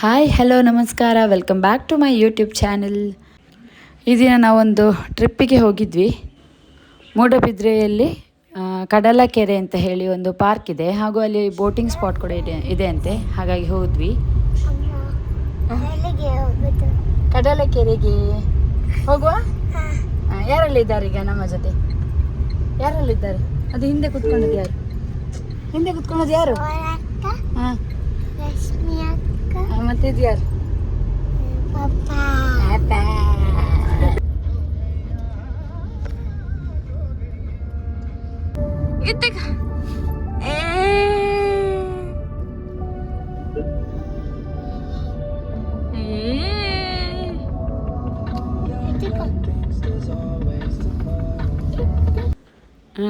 Hi hello ನಮಸ್ಕಾರ. Welcome back to my YouTube channel ಈ ದಿನ ನಾವೊಂದು ಟ್ರಿಪ್ಪಿಗೆ ಹೋಗಿದ್ವಿ. ಮೂಡಬಿದ್ರೆಯಲ್ಲಿ ಕಡಲಕೆರೆ ಅಂತ ಹೇಳಿ ಒಂದು ಪಾರ್ಕ್ ಇದೆ. ಹಾಗೂ ಅಲ್ಲಿ ಬೋಟಿಂಗ್ ಸ್ಪಾಟ್ ಕೂಡ ಇದೆ ಇದೆ ಅಂತೆ ಹಾಗಾಗಿ ಹೋದ್ವಿ. ಕಡಲಕೆರೆಗೆ ಹೋಗುವ? ಯಾರಲ್ಲಿದ್ದಾರೆ ಈಗ ನಮ್ಮ ಜೊತೆ? ಯಾರಲ್ಲಿದ್ದಾರೆ? ಅದು ಹಿಂದೆ ಕುತ್ಕೊಂಡದ್ದು ಯಾರು? ಹಿಂದೆ ಕುತ್ಕೊಂಡದ್ದು ಯಾರು? ಹಾಂ. ರಶ್ಮಿ ಅಕ್ಕ ಮತ್ತೆ ಇದು ಯಾರು ಪಪ್ಪ ಇದ್ದಕ್ಕ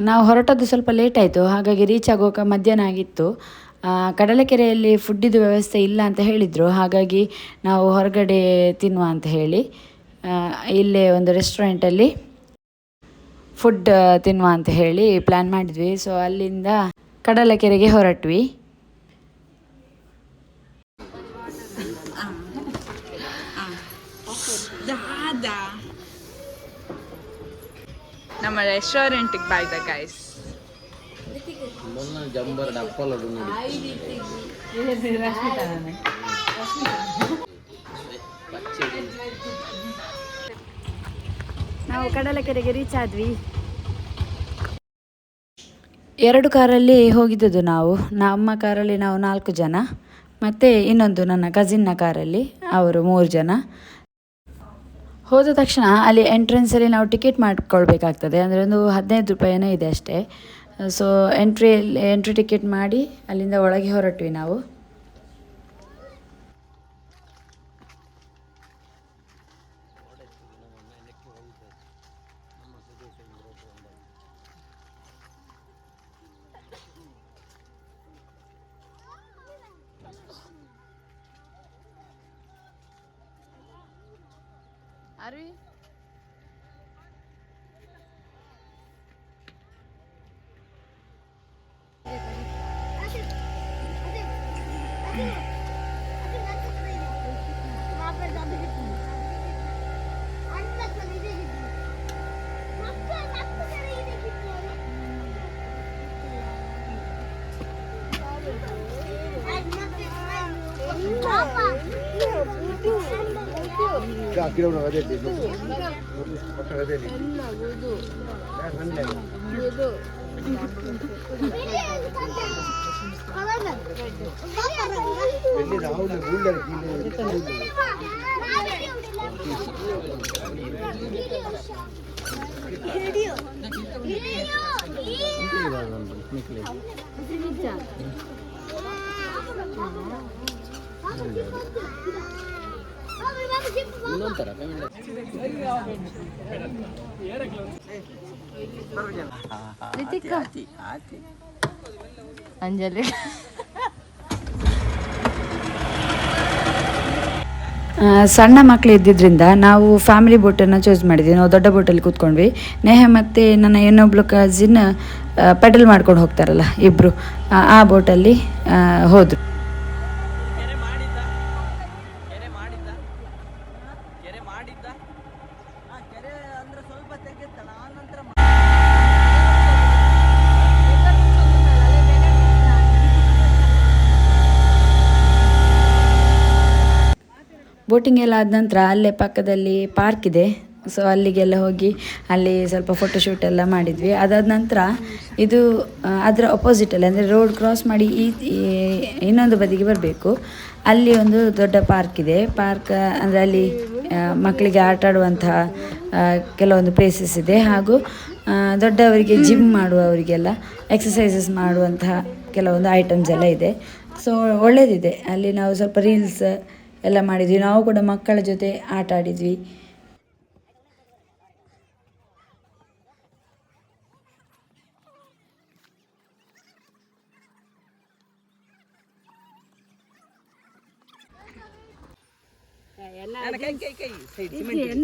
ನಾವು ಹೊರಟದ್ದು ಸ್ವಲ್ಪ ಲೇಟ್ ಆಯಿತು ಹಾಗಾಗಿ ರೀಚ್ ಆಗುವಾಗ ಮಧ್ಯಾಹ್ನ ಆಗಿತ್ತು. ಆ, ಕಡಲಕೆರೆಯಲ್ಲಿ ಫುಡ್ಡಿದು ವ್ಯವಸ್ಥೆ ಇಲ್ಲ ಅಂತ ಹೇಳಿದರು. ಹಾಗಾಗಿ ನಾವು ಹೊರಗಡೆ ತಿನ್ನುವ ಅಂತ ಹೇಳಿ ಇಲ್ಲೇ ಒಂದು ರೆಸ್ಟೋರೆಂಟಲ್ಲಿ ಫುಡ್ ತಿನ್ನುವ ಅಂತ ಹೇಳಿ ಪ್ಲ್ಯಾನ್ ಮಾಡಿದ್ವಿ. ಸೊ ಅಲ್ಲಿಂದ ಕಡಲಕೆರೆಗೆ ಹೊರಟ್ವಿ. ನಮ್ಮ ರೆಸ್ಟೋರೆಂಟಿಗೆ ಬಾಯ್ದ ಗೈಸ್ ಮೊನ್ನ ಜಂಬರ್ ಅದು ನೋಡಿ. ನಾವು ಕಡಲಕೆರೆಗೆ ರೀಚ್ ಆದ್ವಿ. ಎರಡು ಕಾರಲ್ಲಿ ಹೋಗಿದ್ದದ್ದು ನಾವು. ನಮ್ಮ ಕಾರಲ್ಲಿ ನಾವು ನಾಲ್ಕು ಜನ. ಮತ್ತು ಇನ್ನೊಂದು ನನ್ನ ಕಸಿನ್ನ ಕಾರಲ್ಲಿ ಅವರು ಮೂರು ಜನ. ಹೋದ ತಕ್ಷಣ ಅಲ್ಲಿ ಎಂಟ್ರೆನ್ಸಲ್ಲಿ ನಾವು ಟಿಕೆಟ್ ಮಾಡ್ಕೊಳ್ಬೇಕಾಗ್ತದೆ. ಅಂದರೆ ಒಂದು ಹದಿನೈದು ರೂಪಾಯಿನೇ ಇದೆ ಅಷ್ಟೇ. ಸೊ ಎಂಟ್ರಿ ಎಂಟ್ರಿ ಟಿಕೆಟ್ ಮಾಡಿ ಅಲ್ಲಿಂದ ಒಳಗೆ ಹೊರಟ್ವಿ ನಾವು. ಅರಿ ಇನ್ನೊಂಥರ ಪೇಮೆಂಟ್ ಅಂಜಲಿ. ಆ, ಸಣ್ಣ ಮಕ್ಕಳು ಇದ್ದಿದ್ದರಿಂದ ನಾವು ಫ್ಯಾಮಿಲಿ ಬೋಟನ್ನು ಚೂಸ್ ಮಾಡಿದ್ವಿ. ನಾವು ದೊಡ್ಡ ಬೋಟಲ್ಲಿ ಕೂತ್ಕೊಂಡ್ವಿ. ನೇಹ ಮತ್ತು ನನ್ನ ಇನ್ನೊಬ್ಳು ಕಜಿನ್ ಪೆಡಲ್ ಮಾಡ್ಕೊಂಡು ಹೋಗ್ತಾರಲ್ಲ ಇಬ್ಬರು ಆ ಬೋಟಲ್ಲಿ ಆ, ಹೋದ್ರು ಬೋಟಿಂಗ್ ಎಲ್ಲ ಆದ ನಂತರ ಅಲ್ಲೇ ಪಕ್ಕದಲ್ಲಿ ಪಾರ್ಕ್ ಇದೆ. ಸೊ ಅಲ್ಲಿಗೆಲ್ಲ ಹೋಗಿ ಅಲ್ಲಿ ಸ್ವಲ್ಪ ಫೋಟೋಶೂಟ್ ಎಲ್ಲ ಮಾಡಿದ್ವಿ. ಅದಾದ ನಂತರ ಇದು ಅದರ ಅಪೋಸಿಟಲ್ಲಿ ಅಂದರೆ ರೋಡ್ ಕ್ರಾಸ್ ಮಾಡಿ ಈ ಇನ್ನೊಂದು ಬದಿಗೆ ಬರಬೇಕು. ಅಲ್ಲಿ ಒಂದು ದೊಡ್ಡ ಪಾರ್ಕ್ ಇದೆ. ಪಾರ್ಕ್ ಅಂದರೆ ಅಲ್ಲಿ ಮಕ್ಕಳಿಗೆ ಆಟ ಆಡುವಂತಹ ಕೆಲವೊಂದು ಪ್ಲೇಸಸ್ ಇದೆ. ಹಾಗೂ ದೊಡ್ಡವರಿಗೆ ಜಿಮ್ ಮಾಡುವವರಿಗೆಲ್ಲ ಎಕ್ಸಸೈಸಸ್ ಮಾಡುವಂತಹ ಕೆಲವೊಂದು ಐಟಮ್ಸ್ ಎಲ್ಲ ಇದೆ. ಸೊ ಒಳ್ಳೆಯದಿದೆ ಅಲ್ಲಿ ನಾವು ಸ್ವಲ್ಪ ರೀಲ್ಸ್ ಎಲ್ಲ ಮಾಡಿದ್ವಿ. ನಾವು ಕೂಡ ಮಕ್ಕಳ ಜೊತೆ ಆಟ ಆಡಿದ್ವಿ.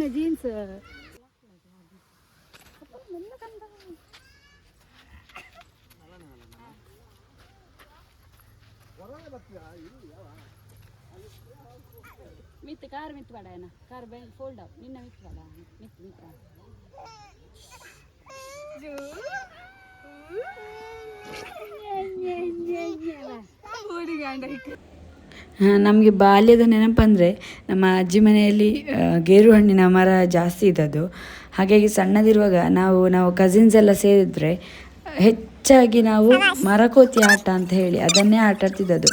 ಜೀನ್ಸ್ ಮಿತ್ ಕಾರ್ ಮಿತ್ ಬೇಡ ಏನ ಕಾರ್ ಬ್ಯಾಂಕ್ ಫೋಲ್ಡ್ ಅಪ್ ನಿನ್ನ ಮಿತ್ ಬೇಡ ಮಿತ್ ಮಿತ್ರ ನಮಗೆ ಬಾಲ್ಯದ ನೆನಪಂದರೆ ನಮ್ಮ ಅಜ್ಜಿ ಮನೆಯಲ್ಲಿ ಗೇರು ಹಣ್ಣಿನ ಮರ ಜಾಸ್ತಿ ಇದ್ದದ್ದು. ಹಾಗಾಗಿ ಸಣ್ಣದಿರುವಾಗ ನಾವು ನಾವು ಕಸಿನ್ಸ್ ಎಲ್ಲ ಸೇರಿದ್ರೆ ಹೆಚ್ಚಾಗಿ ನಾವು ಮರಕೋತಿ ಆಟ ಅಂತ ಹೇಳಿ ಅದನ್ನೇ ಆಟ ಆಡ್ತಿದ್ದದ್ದು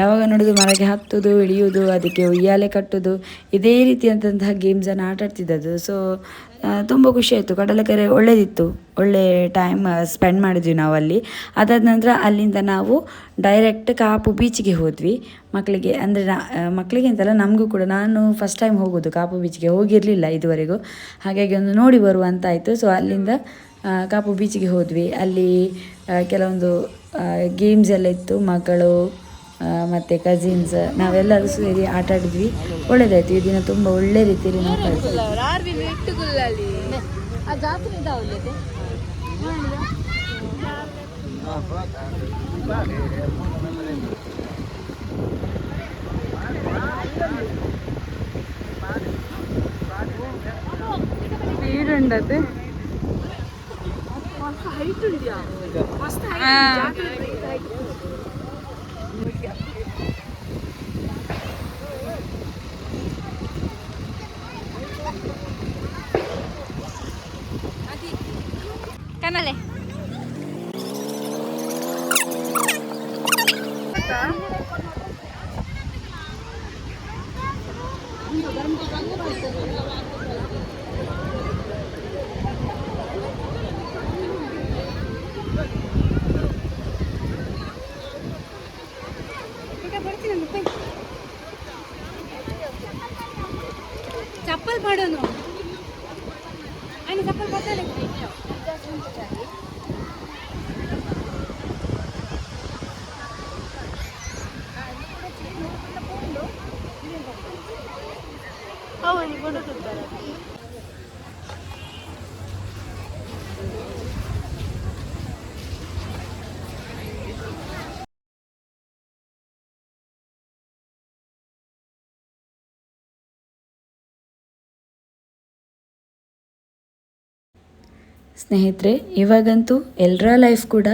ಯಾವಾಗ ನೋಡೋದು ಮರಕ್ಕೆ ಹತ್ತುದು ಇಳಿಯುವುದು ಅದಕ್ಕೆ ಉಯ್ಯಾಲೆ ಕಟ್ಟುದು, ಇದೇ ರೀತಿಯಾದಂತಹ ಗೇಮ್ಸನ್ನು ಆಟಾಡ್ತಿದ್ದದ್ದು ಸೊ ತುಂಬ ಖುಷಿ ಆಯಿತು. ಕಡಲಕೆರೆ ಒಳ್ಳೆದಿತ್ತು. ಒಳ್ಳೆ ಟೈಮ್ ಸ್ಪೆಂಡ್ ಮಾಡಿದ್ವಿ ನಾವು ಅಲ್ಲಿ ಅದಾದ ನಂತರ ಅಲ್ಲಿಂದ ನಾವು ಡೈರೆಕ್ಟ್ ಕಾಪು ಬೀಚ್ಗೆ ಹೋದ್ವಿ. ಮಕ್ಕಳಿಗೆ ಅಂದರೆ ನಾ ಮಕ್ಕಳಿಗೆ ಅಂತಲ್ಲ, ನಮಗೂ ಕೂಡ ನಾನು ಫಸ್ಟ್ ಟೈಮ್ ಹೋಗೋದು ಕಾಪು ಬೀಚ್ಗೆ ಹೋಗಿರಲಿಲ್ಲ ಇದುವರೆಗೂ. ಹಾಗಾಗಿ ಒಂದು ನೋಡಿ ಬರುವಂತಾಯಿತು ಸೊ ಅಲ್ಲಿಂದ ಕಾಪು ಬೀಚ್ಗೆ ಹೋದ್ವಿ. ಅಲ್ಲಿ ಕೆಲವೊಂದು ಗೇಮ್ಸ್ ಎಲ್ಲ ಇತ್ತು. ಮಕ್ಕಳು ಮತ್ತೆ ಕಸಿನ್ಸ್ ನಾವೆಲ್ಲರೂ ಸೇರಿ ಆಟ ಆಡಿದ್ವಿ. ಒಳ್ಳೇದಾಯ್ತು ಈ ದಿನ ತುಂಬ ಒಳ್ಳೆ ರೀತಿಯಲ್ಲಿ ನಾವು ಕಳೆದ್ವಿ ಆರ್ವಿನ್ ಕಮಲೆ ಚಪ್ಪಲ್ ಮಾಡೋನು ಆಯ್ತು ಚಪ್ಪಲ್ ಬರ್ತಾನೆ 아, 이걸로 줬잖아. ಸ್ನೇಹಿತರೆ, ಇವಾಗಂತೂ ಎಲ್ಲರ ಲೈಫ್ ಕೂಡ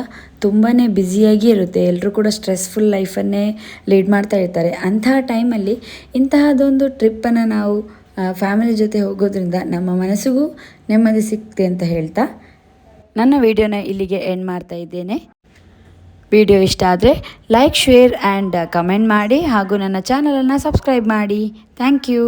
ತುಂಬಾ ಬ್ಯುಸಿಯಾಗಿ ಇರುತ್ತೆ. ಎಲ್ಲರೂ ಕೂಡ ಸ್ಟ್ರೆಸ್ಫುಲ್ ಲೈಫನ್ನೇ ಲೀಡ್ ಮಾಡ್ತಾ ಇರ್ತಾರೆ. ಅಂತಹ ಟೈಮಲ್ಲಿ ಇಂತಹದೊಂದು ಟ್ರಿಪ್ಪನ್ನು ನಾವು ಫ್ಯಾಮಿಲಿ ಜೊತೆ ಹೋಗೋದ್ರಿಂದ ನಮ್ಮ ಮನಸ್ಸಿಗೂ ನೆಮ್ಮದಿ ಸಿಗ್ತೆ ಅಂತ ಹೇಳ್ತಾ ನನ್ನ ವಿಡಿಯೋನ ಇಲ್ಲಿಗೆ ಎಂಡ್ ಮಾಡ್ತಾ ಇದ್ದೇನೆ. ವಿಡಿಯೋ ಇಷ್ಟ ಆದರೆ ಲೈಕ್ ಶೇರ್ ಆ್ಯಂಡ್ ಕಮೆಂಟ್ ಮಾಡಿ ಹಾಗೂ ನನ್ನ ಚಾನಲನ್ನು ಸಬ್ಸ್ಕ್ರೈಬ್ ಮಾಡಿ. Thank you